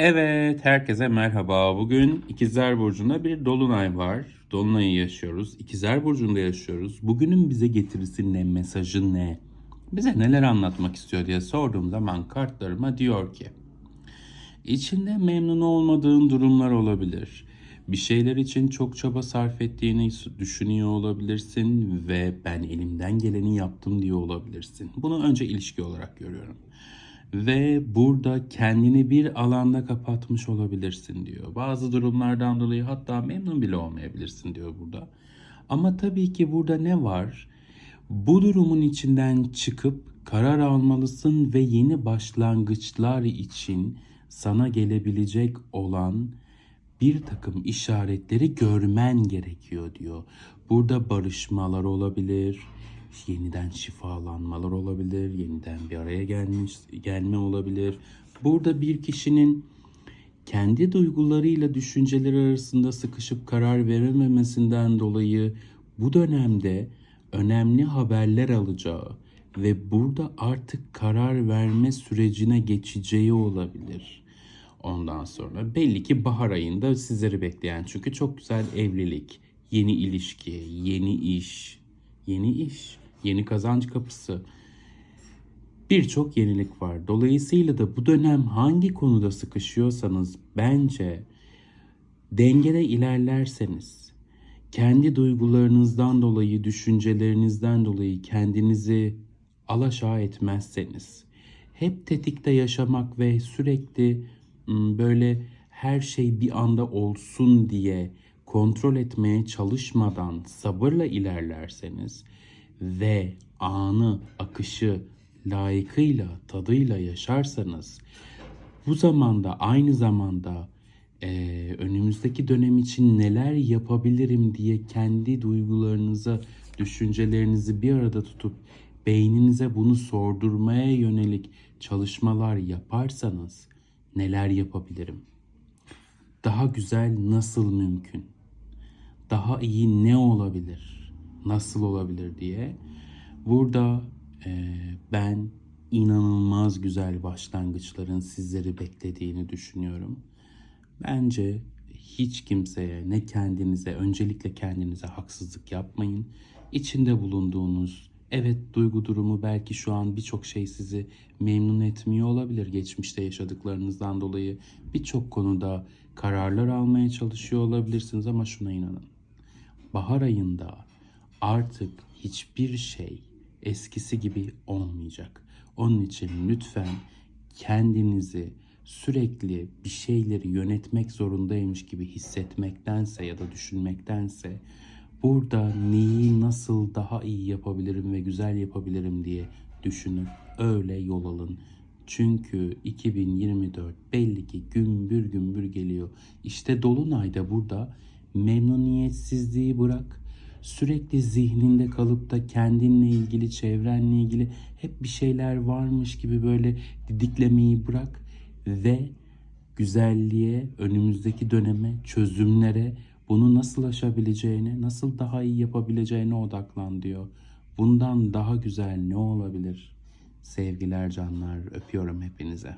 Evet, herkese merhaba. Bugün İkizler Burcu'nda bir dolunay var. Dolunay'ı yaşıyoruz. İkizler Burcu'nda yaşıyoruz. Bugünün bize getirisi ne, mesajı ne? Bize neler anlatmak istiyor diye sorduğum zaman kartlarıma diyor ki İçinde memnun olmadığın durumlar olabilir. Bir şeyler için çok çaba sarf ettiğini düşünüyor olabilirsin ve ben elimden geleni yaptım diyor olabilirsin. Bunu önce ilişki olarak görüyorum. Ve burada kendini bir alanda kapatmış olabilirsin diyor. Bazı durumlardan dolayı hatta memnun bile olmayabilirsin diyor burada. Ama tabii ki burada ne var? Bu durumun içinden çıkıp karar almalısın ve yeni başlangıçlar için sana gelebilecek olan bir takım işaretleri görmen gerekiyor diyor. Burada barışmalar olabilir, yeniden şifalanmalar olabilir, yeniden bir araya gelmiş gelme olabilir. Burada bir kişinin kendi duygularıyla düşünceleri arasında sıkışıp karar verememesinden dolayı bu dönemde önemli haberler alacağı ve burada artık karar verme sürecine geçeceği olabilir. Ondan sonra belli ki bahar ayında sizleri bekleyen çünkü çok güzel evlilik, yeni ilişki, yeni iş, yeni iş, yeni kazanç kapısı birçok yenilik var. Dolayısıyla da bu dönem hangi konuda sıkışıyorsanız bence dengede ilerlerseniz kendi duygularınızdan dolayı, düşüncelerinizden dolayı kendinizi alaşağı etmezseniz hep tetikte yaşamak ve sürekli ım, böyle her şey bir anda olsun diye kontrol etmeye çalışmadan sabırla ilerlerseniz ve anı, akışı layıkıyla, tadıyla yaşarsanız bu zamanda aynı zamanda eee, önümüzdeki dönem için neler yapabilirim diye kendi duygularınıza, düşüncelerinizi bir arada tutup beyninize bunu sordurmaya yönelik çalışmalar yaparsanız neler yapabilirim? Daha güzel nasıl mümkün? Daha iyi ne olabilir? Nasıl olabilir diye burada e, ben inanılmaz güzel başlangıçların sizleri beklediğini düşünüyorum. Bence hiç kimseye ne kendinize öncelikle kendinize haksızlık yapmayın. İçinde bulunduğunuz evet duygu durumu belki şu an birçok şey sizi memnun etmiyor olabilir. Geçmişte yaşadıklarınızdan dolayı birçok konuda kararlar almaya çalışıyor olabilirsiniz ama şuna inanın. Bahar ayında artık hiçbir şey eskisi gibi olmayacak. Onun için lütfen kendinizi sürekli bir şeyleri yönetmek zorundaymış gibi hissetmektense ya da düşünmektense burada neyi nasıl daha iyi yapabilirim ve güzel yapabilirim diye düşünüp öyle yol alın. Çünkü 2024 belli ki gümbür gümbür geliyor. İşte Dolunay'da burada memnuniyetsizliği bırak. Sürekli zihninde kalıp da kendinle ilgili, çevrenle ilgili hep bir şeyler varmış gibi böyle didiklemeyi bırak ve güzelliğe, önümüzdeki döneme, çözümlere, bunu nasıl aşabileceğine, nasıl daha iyi yapabileceğine odaklan diyor. Bundan daha güzel ne olabilir? Sevgiler canlar, öpüyorum hepinize.